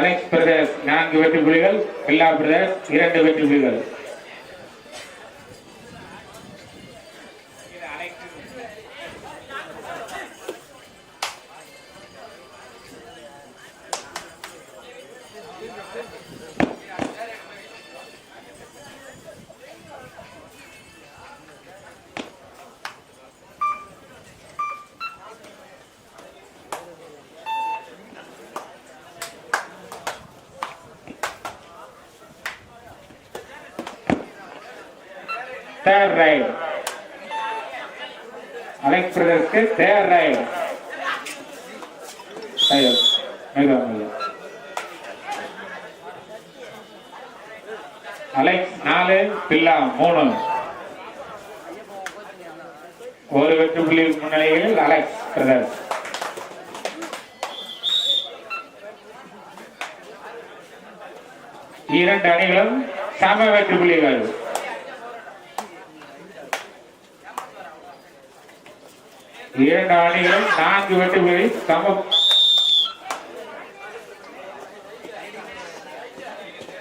Alex brothers நான்கு வெற்றி புள்ளிகள் பில்லா பிரதர்ஸ் இரண்டு வெற்றி புள்ளிகள் தேரை அழைப்பதற்கு தேரை அலை நாலு பில்லா மூணு. ஒரு வெற்றி புள்ளி முன்னிலையில் அலெக்ஸ் பிரதர்ஸ் இரண்டு அணிகளும் சம வெற்றி புள்ளிகள். இரண்டு அணிகளும் நான்கு வெற்றி புள்ளி சம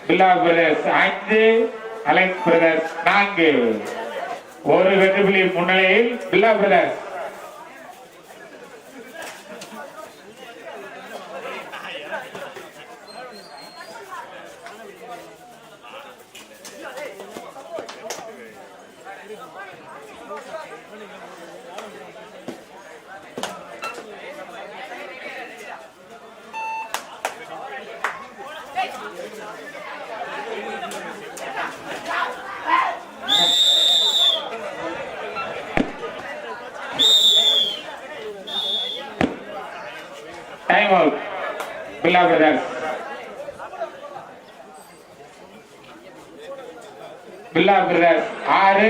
பில்லா பிரதர்ஸ் ஐந்து அலெக்ஸ் பிரதர்ஸ் நான்கு. ஒரு வெற்றி புள்ளி முன்னிலையில் Billa brothers time out Billa brothers Billa brothers ஆறு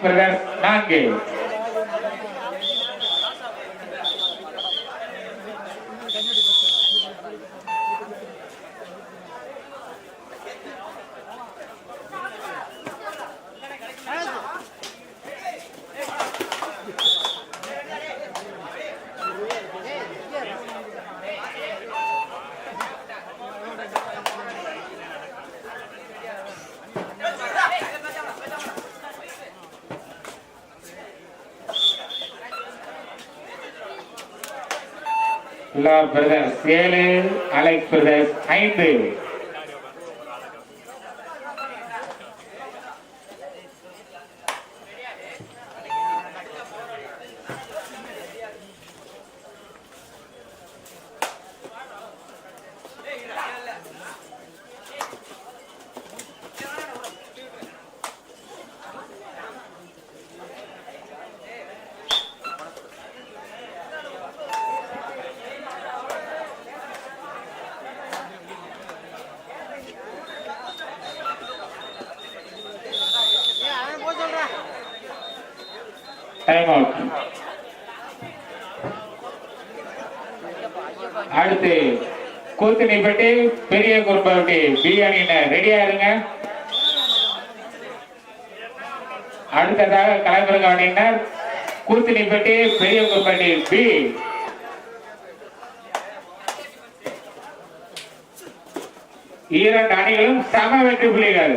பிரதர் பிரதர்ஸ் நான்கு பில்லா பிரதர்ஸ் ஏழு அலெக்ஸ் பிரதர்ஸ் ஐந்து. டைம் அவுட் அடுத்து கூத்தனிப்பட்டி பெரிய குறும்பட்டி பி அணியினர் ரெடியா இருங்க. அடுத்ததாக கலைமுருக அணியினர் கூத்தனிப்பட்டி பெரிய குறும்பட்டி பி இரண்டு அணிகளும் சம வெற்றி புள்ளிகள்.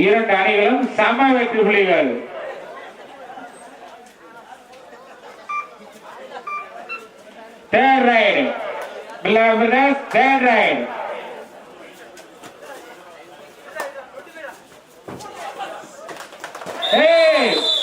இரண்டு அணிகளும் சம வெற்றி புள்ளிகள் third raid third raid Hey!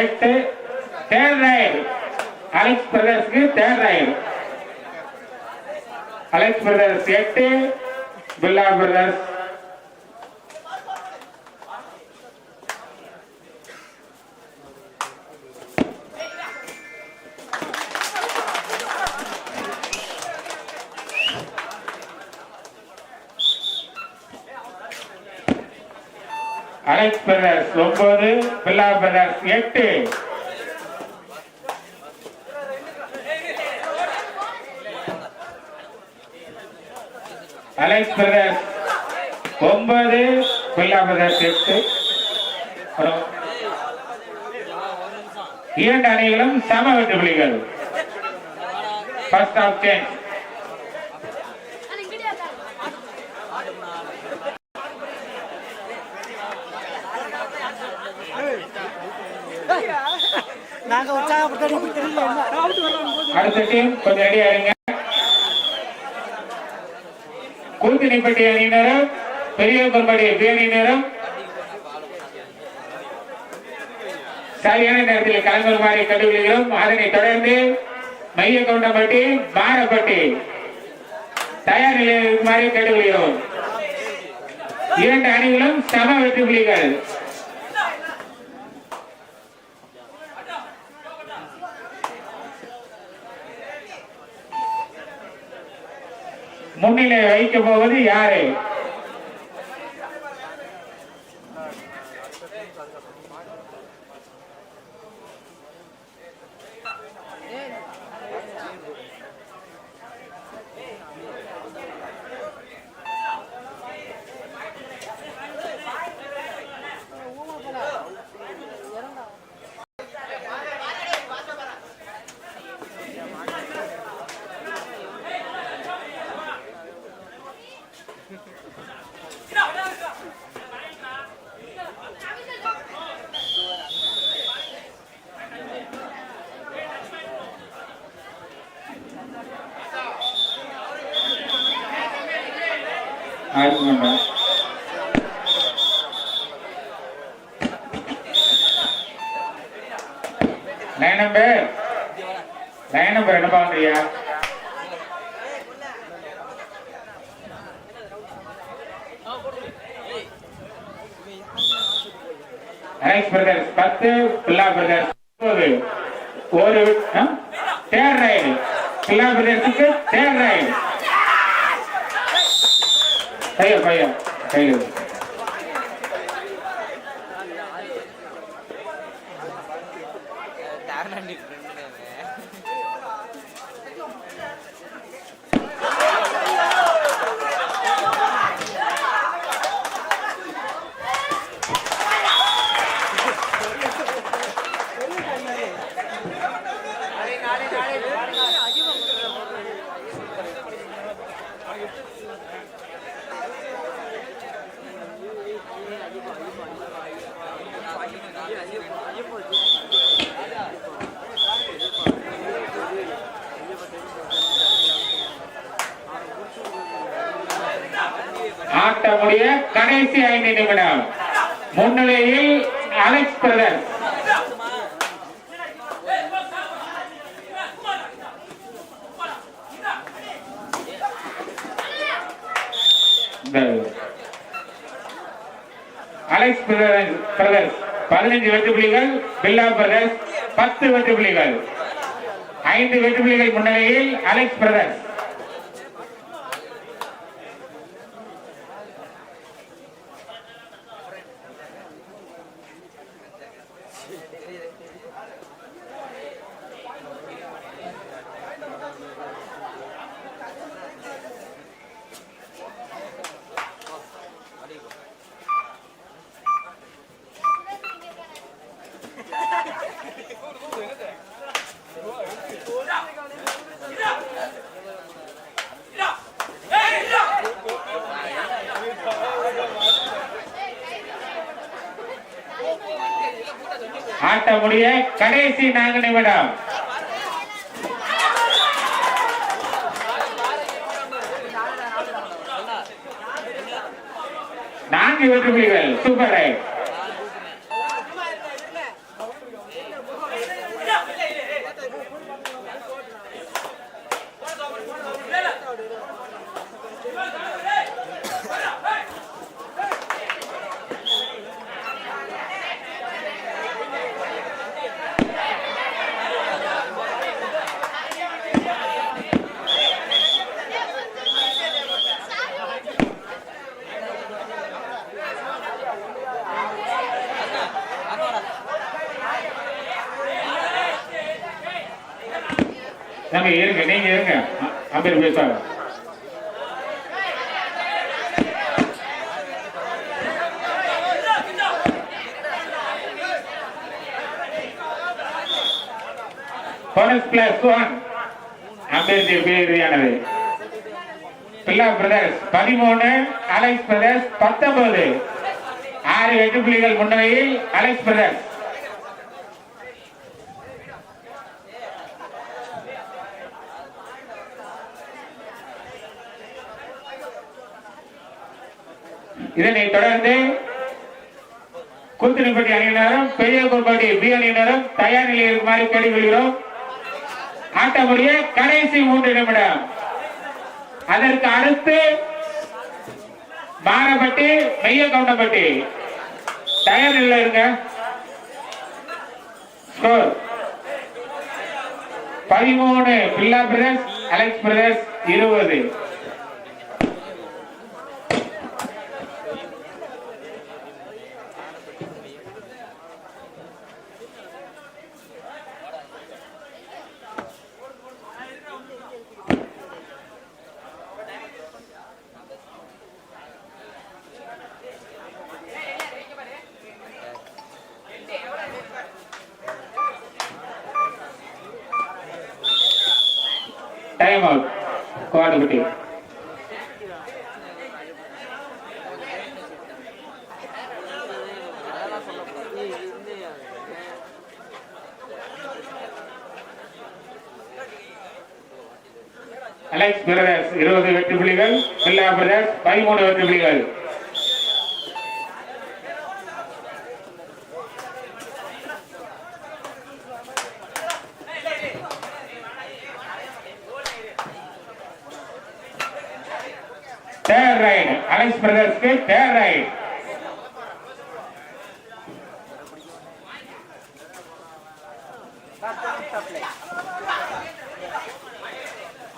எட்டு தேர்ட் ரைட் அலெக்ஸ் பிரதர்ஸ்க்கு தேர்ட் ரைட் அலெக்ஸ் பிரதர்ஸ் எட்டு பில்லா பிரதர்ஸ் அலெக்ஸ் பிரதர்ஸ் ஒன்பது பில்லா பிரதர்ஸ் எட்டு. அலெக்ஸ் பிரதர்ஸ் ஒன்பது பில்லா பிரதர்ஸ் எட்டு இரண்டு அணிகளும் சம வெட்டு புலிகள் ஃபர்ஸ்ட் ஆஃப் டென் நாங்க உற்சாகப்பட்டு அடுத்த டீம் கொஞ்சம் ரெடி ஆயிருங்க. கூத்தினிப்பட்டி அணியினரும் பெரிய பெருமடி பி அணியினரும் சரியான நேரத்தில் கலந்துருமாறி கண்டுபிடிக்கிறோம். அதனை தொடர்ந்து மைய கவுண்டம்பட்டி மாரப்பட்டி தயார் நிலையில் இருக்குமாறு கண்டுபிடிக்கிறோம். இரண்டு அணிகளும் சம வெற்றி புலிகள் முன்னிலை வைக்க போவது யாரு? ஆயிரம் லைன் நம்பர் லைன் நம்பர் என்ன பாக்குறியா அலெக்ஸ் பிரதர்ஸ் பத்து பில்லா பிரதர்ஸ் ஒன்பது ஒரு தேர் ரைடு பில்லா பிரதர்ஸுக்கு தேர் ரைடு ஐயோ பைய கையில் கடைசி ஐந்து நிமிடம். முன்னிலையில் அலெக்ஸ் பிரதர். அலெக்ஸ் பிரதர்ஸ் பதினைஞ்சு வெற்றி பில்லா பிரதர்ஸ் பத்து வெற்றி ஐந்து வெற்றி முன்னிலையில் அலெக்ஸ் பிரதர்ஸ் போராட்ட முடிய கடைசி நான்கு நிமிடம். நான்கு வெற்றி புலிகள் சூப்பர் ரைட் நம்ம இருங்க நீங்க இருங்க அ- அம்பேர் பேசுவாங்க பிளஸ் ஒன் அம்பேர் பேரியானது பில்லா பிரதர்ஸ் பதிமூணு அலெக்ஸ் பிரதர்ஸ் பத்தொன்பது. ஆறு வெற்றி புள்ளிகள் முன்னிலையில் அலெக்ஸ் பிரதர்ஸ் இதனை தொடர்ந்து கூத்திரிப்பட்டி அணியினரும் பெரிய கோல்பாட்டி பி அணியினரும் தயார் நிலையில் இருக்குமாறு கேட்டுக்கொள்கிறோம். ஆட்ட முடிய கடைசி மூன்று நிமிடம். அதற்கு அடுத்து மாரப்பட்டி மெய்ய கவுண்டப்பட்டி தயார் நிலையில் இருங்க. ஸ்கோர் பதிமூணு பில்லா பிரதர்ஸ் அலெக்ஸ் பிரதர்ஸ் இருபது time out Kodupatti Alex brothers இருபது வெற்றி புள்ளிகள் பில்லா பிரதர்ஸ் பதிமூணு வெற்றி புள்ளிகள் தேர்ட் ரைட் அலெக்ஸ் பிரதர்ஸ்க்கு தேர்ட் ரைட் சப்ளை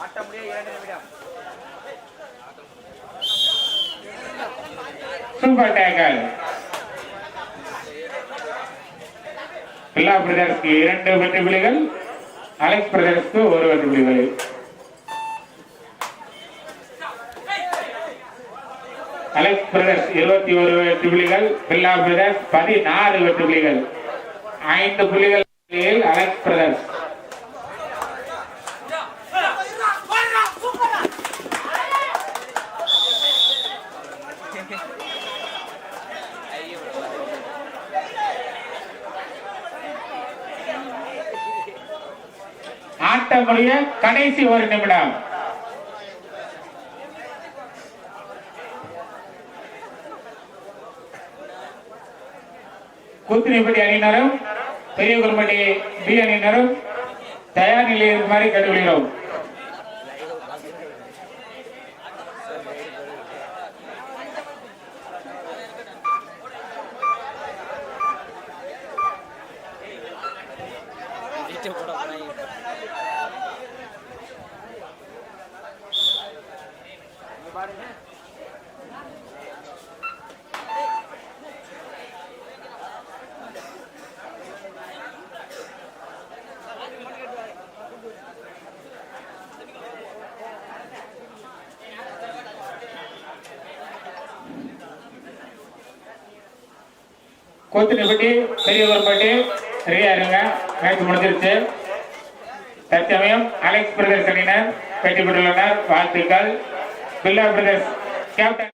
ஆட்ட முடிய இரண்டு நிமிடம் சூப்பர் டேக்கல் பில்லா பிரதர்ஸ்க்கு இரண்டு வெற்றி புள்ளிகள் அலெக்ஸ் பிரதர்ஸ்க்கு ஒரு வெற்றி புள்ளிகள் கலெக்ட் பிரதர்ஸ் இருபத்தி ஒரு வெற்றி புள்ளிகள் பில்லா பிரதர்ஸ் பதினாறு வெற்றி புள்ளிகள் ஐந்து புள்ளிகள் நிலையில் அலெக்ஸ் பிரதர்ஸ் ஆட்ட கடைசி ஒரு நிமிடம். கூத்திரிப்பட்டி அணியினரும் பெரிய குரும்பட்டி பி அணியினரும் தயார் நிலையில் இருக்குமாறு கேட்டுக்கொள்கிறோம். கூத்திரிப்பட்டி பெரிய குரும்பட்டி ரெடியா இருங்க மேட்ச் முடிஞ்சிருச்சு. தற்சமயம் அலெக்ஸ் பிரதர்ஸ் அணியினர் வெற்றி பெற்றுள்ளனர். வாழ்த்துக்கள். பில்லா பிரதர்ஸ் கேப்டன்